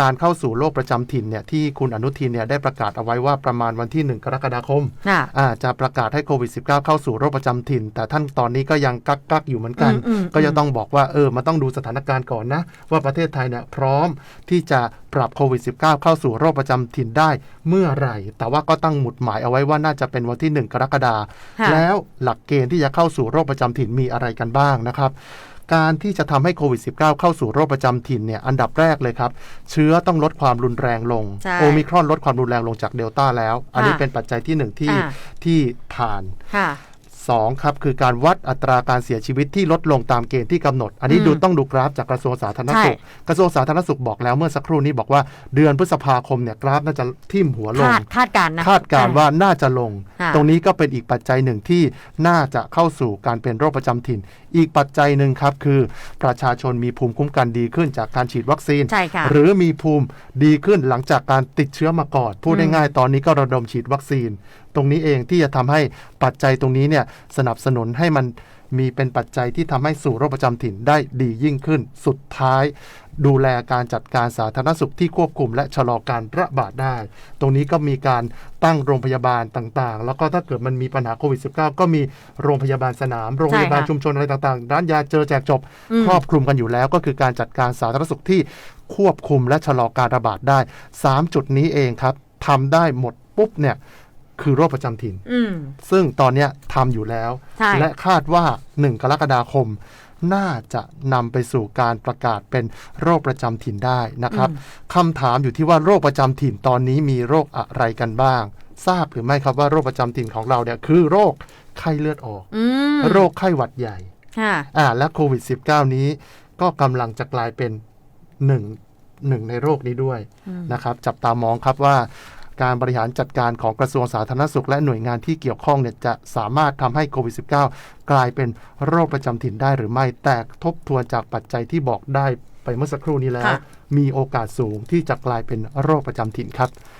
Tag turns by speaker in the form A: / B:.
A: การเข้าสู่โรคประจำถิ่นเนี่ยที่คุณอนุทินเนี่ยได้ประกาศเอาไว้ว่าประมาณวันที่ 1 กรกฎาคม
B: ค่ะ
A: อ่าจะประกาศให้โควิด -19 เข้าสู่โรคประจำถิ่น แต่ท่านตอนนี้ก็ยังกักกักๆอยู่เหมือนกัน
B: อืมอืม
A: ก็จะต้องบอกว่าเออมันต้องดูสถานการณ์ก่อนนะ ว่าประเทศไทยเนี่ยพร้อมที่จะปรับโควิด -19 เข้าสู่โรคประจำถิ่นได้เมื่อไหร่ แต่ว่าก็ตั้งหมุดหมายเอาไว้ว่าน่าจะเป็นวันที่ 1 กรกฎาคม
B: ค่ะ
A: แล้วหลักเกณฑ์ที่จะเข้าสู่โรคประจำถิ่นมีอะไรกันบ้างนะครับ การที่จะทำให้โควิด -19 เข้าสู่โรคประจำถิ่นเนี่ยอันดับแรกเลยครับ เชื้อต้องลดความรุนแรงลง
B: ใช่
A: โอมิครอนลดความรุนแรงลงจากเดลต้าแล้ว อันนี้
B: ค่ะ
A: เป็นปัจจัยที่หนึ่งที่
B: อ่า
A: ที่ผ่าน
B: ค่ะ
A: 2ครับคือการวัดอัตราการเสียชีวิตที่ลดลงตามเกณฑ์ที่กำหนด อันนี้
B: อืม
A: ดูต้องดูกราฟจากกระทรวงสาธารณสุข
B: ใช่
A: กระทรวงสาธารณสุขบอกแล้วเมื่อสักครู่นี้บอกว่าเดือนพฤษภาคมเนี่ยกราฟน่าจะทิ่มหัวลง
B: คาดคาดการณ์นะ
A: คาดการณ์ว่าน่าจะลง
B: ค่ะ
A: ตรงนี้ก็เป็นอีกปัจจัยหนึ่งที่น่าจะเข้าสู่การเป็นโรคประจำถิ่น อีกปัจจัยหนึ่งครับคือประชาชนมีภูมิคุ้มกันดีขึ้นจากการฉีดวัคซีน
B: ใช่ค่ะ
A: หรือมีภูมิดีขึ้นหลังจากการติดเชื้อมาก่อนพูด
B: อืม
A: ง่ายๆตอนนี้ก็ระดมฉีดวัคซีน ตรงนี้เองที่จะทำให้ปัจจัยตรงนี้เนี่ยสนับสนุนให้มันมีเป็นปัจจัยที่ทำให้สู่โรคประจำถิ่นได้ดียิ่งขึ้น สุดท้าย ดูแลการจัดการสาธารณสุขที่ควบคุม และชะลอการระบาดได้ ตรงนี้ก็มีการตั้งโรงพยาบาลต่างๆ แล้วก็ถ้าเกิดมันมีปัญหาโควิด -19 ก็มีโรงพยาบาลสนาม โรงพยาบาล
B: ใช่ค่ะ
A: ชุมชนอะไรต่างๆ ร้านยาเจอแจกจบ
B: อืม
A: ครอบคลุมกันอยู่แล้ว ก็คือการจัดการสาธารณสุขที่ควบคุมและชะลอการระบาดได้ 3 จุดนี้เองครับทำได้หมดปุ๊บเนี่ย คือโรคประจำถิ่น
B: อืม
A: ซึ่งตอนเนี้ยทำอยู่แล้ว
B: ใช่
A: และคาดว่า 1 กรกฎาคม น่าจะนำไปสู่การประกาศเป็นโรคประจำถิ่นได้นะครับคำถามอยู่ที่ว่าโรคประจำถิ่นตอนนี้มีโรคอะไรกันบ้าง ทราบหรือไม่ครับว่าโรคประจำถิ่นของเราเนี่ยคือโรคไข้เลือดออก
B: อืม
A: โรคไข้หวัดใหญ่
B: ค่ะ
A: อ่าและโควิด -19 นี้ก็กำลังจะกลายเป็นหนึ่งหนึ่งในโรคนี้ด้วย
B: อืม
A: นะครับ จับตามองครับว่า การบริหารจัดการของกระทรวงสาธารณสุข และหน่วยงานที่เกี่ยวข้องเนี่ยจะสามารถทำให้โควิด -19 กลายเป็นโรคประจำถิ่นได้หรือไม่ แต่ทบทวนจากปัจจัยที่บอกได้ไปเมื่อสักครู่นี้แล้ว มีโอกาสสูงที่จะกลายเป็นโรคประจำถิ่นครับ